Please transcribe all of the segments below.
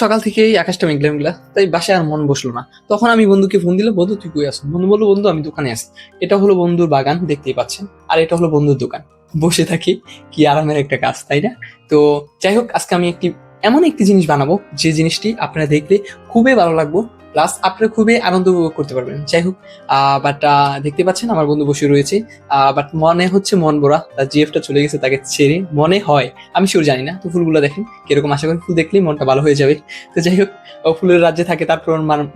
সকাল থেকেই আকাশটা মেঘলা মেঘলা, তাই বাসায় আর মন বসল না। তখন আমি বন্ধুকে ফোন দিলাম, বন্ধু, তুই কই আসো বন্ধু বলল, বন্ধু, আমি দোকানে আসি এটা হলো বন্ধুর বাগান, দেখতেই পাচ্ছেন। আর এটা হলো বন্ধুর দোকান। বসে থাকি, কি আরামের একটা কাজ, তাই না? তো যাই হোক, আজকে আমি একটি, এমন একটি জিনিস বানাবো, যে জিনিসটি আপনারা দেখলে খুবই ভালো লাগবো। প্লাস আপনারা খুবই আনন্দ উপভোগ করতে পারবেন। যাই হোক বাট দেখতে পাচ্ছেন আমার বন্ধু বসে রয়েছে। বাট মনে হচ্ছে মন বড়া তার জিএফটা চলে গেছে তাকে ছেড়ে। মনে হয় আমি শিওর জানি না। তো ফুলগুলো দেখেন কীরকম আশা করি ফুল দেখলেই মনটা ভালো হয়ে যাবে। তো যাই হোক ও ফুলের রাজ্যে থাকে তারপর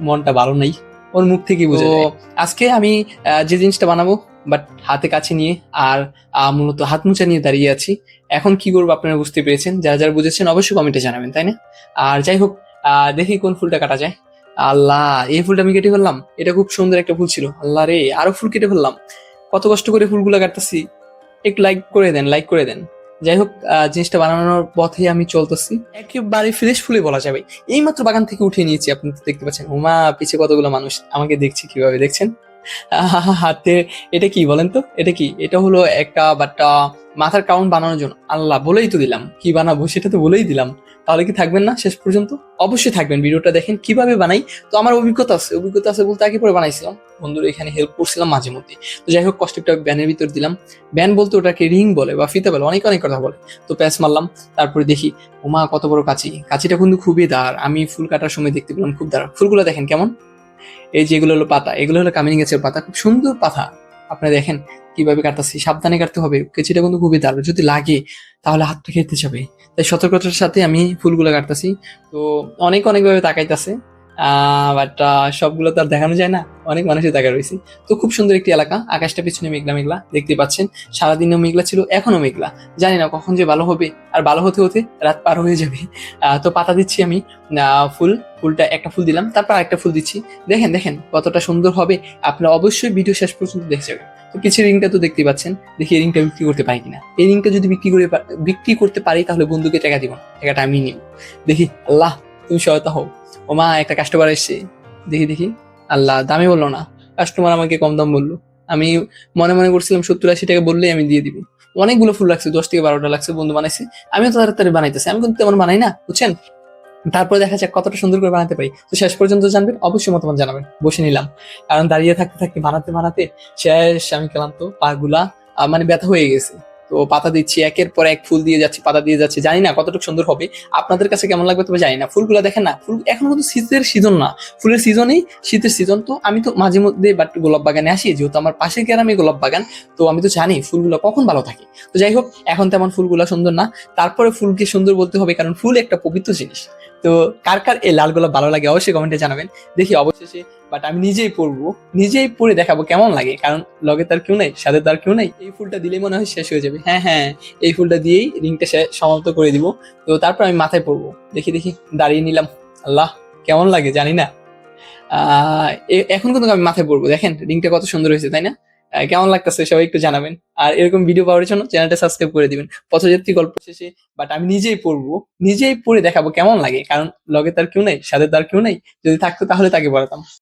মনটা ভালো নেই। ওর মুখ থেকেই বুঝে আজকে আমি যে জিনিসটা বানাবো বাট হাতে কাছে নিয়ে আর মূলত হাত মুছা নিয়ে দাঁড়িয়ে আছি। এখন কি করব আপনারা বুঝতে পেরেছেন। যারা যারা বুঝেছেন অবশ্যই কমেন্টে জানাবেন তাই না? আর যাই হোক আহ, দেখি কোন ফুলটা কাটা যায়। আল্লাহ, এই ফুলটা আমি কেটে ফেললাম। এটা খুব সুন্দর একটা ফুল ছিল। আল্লাহ রে, আরও ফুল কেটে ফেললাম। কত কষ্ট করে ফুলগুলো কাটতেছি। একটু লাইক করে দেন লাইক করে দেন। যাই হোক জিনিসটা বানানোর পথে আমি চলতেছি। একেবারে ফ্রেশ ফুলে বলা যাবে। এইমাত্র বাগান থেকে উঠে নিয়েছি, আপনি দেখতে পাচ্ছেন। হুমা পিছিয়ে কতগুলো মানুষ আমাকে দেখছে কীভাবে, দেখছেন? হাতে, এটা কি বলেন তো? এটা কি? এটা হলো একটা বাট মাথার কাউন্ট বানানোর জন্য। আল্লাহ, বলেই তো দিলাম। কি বানাবো সেটা তো বলেই দিলাম। তাহলে কি থাকবেন না শেষ পর্যন্ত? অবশ্যই থাকবেন। ভিডিওটা দেখেন কীভাবে বানাই। তো আমার অভিজ্ঞতা আছে। অভিজ্ঞতা আছে বলতে আগে পরে বানাইছিলাম। বন্ধুরা এখানে হেল্প করছিলাম মাঝে মধ্যে তো যাই হোক, কষ্ট একটা ব্যানের ভিতর দিলাম। ব্যান বলতে ওটাকে রিং বলে বা ফিতে বলে, অনেক অনেক কথা বলে। তো প্যাচ মারলাম। তারপরে দেখি ওমা কত বড় কাঁচি। কাঁচিটা কিন্তু খুবই দাঁড়। আমি ফুল কাটার সময় দেখতে পেলাম। খুব দাঁড়। ফুলগুলো দেখেন কেমন? এই যেগুলো হলো পাতা, এগুলো হলো কামিনী গাছের পাতা, খুব সুন্দর পাতা। আপনারা দেখেন কীভাবে কাটতেছি, সাবধানে কাটতে হবে কেচিটা কিন্তু খুবই দারুণ, যদি লাগে তাহলে হাতটা খেতে যাবে। তাই সতর্কতার সাথে আমি ফুলগুলো কাটতেছি। তো অনেক অনেকভাবে তাকাইতেছে। বাট সবগুলো তো আর দেখানো যায় না। অনেক মানুষই তাকায় রয়েছে। তো খুব সুন্দর একটি এলাকা। আকাশটা পিছনে মেঘলা মেঘলা, দেখতে পাচ্ছেন। সারাদিনও মেঘলা ছিল এখনও মেঘলা। জানি না কখন যে ভালো হবে। আর ভালো হতে হতে রাত পার হয়ে যাবে। তো পাতা দিচ্ছি আমি ফুল। ফুলটা, একটা ফুল দিলাম, তারপর একটা ফুল দিচ্ছি। দেখেন দেখেন, কতটা সুন্দর হবে। আপনারা অবশ্যই ভিডিও শেষ পর্যন্ত দেখে যাবেন। তো কিছু রিংটা তো দেখতে পাচ্ছেন। দেখি এই রিংটা বিক্রি করতে পারি কিনা। এই রিংটা যদি বিক্রি করে বিক্রি করতে পারি, তাহলে বন্ধুকে টাকা দিব। টাকাটা আমি নিব। দেখি, আল্লাহ। তুমি সহায়তা হও। ও মা, একটা কাস্টমার এসছে। দেখি দেখি। আল্লাহ দামে বলল না। কাস্টমার আমাকে কম দাম বলল। আমি মনে মনে করছিলাম সত্তর আশি টাকা বললেই আমি দিয়ে দিব। অনেকগুলো ফুল লাগছে, দশ থেকে বারোটা লাগছে, বন্ধু বানাইছে। আমিও তো তাড়াতাড়ি বানাইতেছি, আমি কিন্তু তেমন বানাই না, বুঝছেন? তারপরে দেখা যাক কতটা সুন্দর করে বানাতে পারি। তো শেষ পর্যন্ত জানবেন, অবশ্যই মতামত জানাবেন। বসে নিলাম। কারণ দাঁড়িয়ে থাকতে থাকতে, বানাতে বানাতে শেষ, আমি ক্লান্ত, পা গুলা মানে ব্যথা হয়ে গেছে। তো পাতা দিচ্ছি, একের পর এক ফুল দিয়ে যাচ্ছি, পাতা দিয়ে যাচ্ছি, জানি না কতটুকু সুন্দর হবে। আপনাদের কাছে কেমন লাগবে তবে জানি না। ফুলগুলো দেখেন না, ফুল এখন কিন্তু শীতের সিজন না। ফুলের সিজনই শীতের সিজন তো আমি তো মাঝে মধ্যে বাট গোলাপ বাগানে আসি, যেহেতু আমার পাশে গ্রামে গোলাপ বাগান, তো আমি তো জানি ফুলগুলো কখন ভালো থাকে। তো যাই হোক, এখন তেমন ফুলগুলো সুন্দর না। তারপরে ফুলকে সুন্দর বলতে হবে, কারণ ফুল একটা পবিত্র জিনিস। তো কার কার এই লাল গোলাপ ভালো লাগে অবশ্যই কমেন্টে জানাবেন। দেখি অবশেষে বাট আমি নিজেই পরবো, নিজেই পরে দেখাবো কেমন লাগে, কারণ লগে তার কেউ নেই, সাথে তার কেউ নেই। এই ফুলটা দিলেই মনে হয় শেষ হয়ে যাবে। হ্যাঁ হ্যাঁ এই ফুলটা দিয়েই রিংটা সমাপ্ত করে দিব। তো তারপর আমি মাথায় পরবো। দেখি দেখি, দাঁড়িয়ে নিলাম। আল্লাহ, কেমন লাগে জানি না। এখন কিন্তু আমি মাথায় পরবো। দেখেন রিংটা কত সুন্দর হয়েছে, তাই না? কেমন লাগতেছে সবাই একটু জানাবেন। আর এরকম ভিডিও পাওয়ার জন্য চ্যানেলটা সাবস্ক্রাইব করে দিবেন। পথযাত্রী গল্প শেষে বাট আমি নিজেই পড়ব, নিজেই পড়ে দেখাবো কেমন লাগে, কারণ লগে তার কেউ নেই, সাথে তার কেউ নেই, যদি থাকতো তাহলে তাকে পড়াতাম।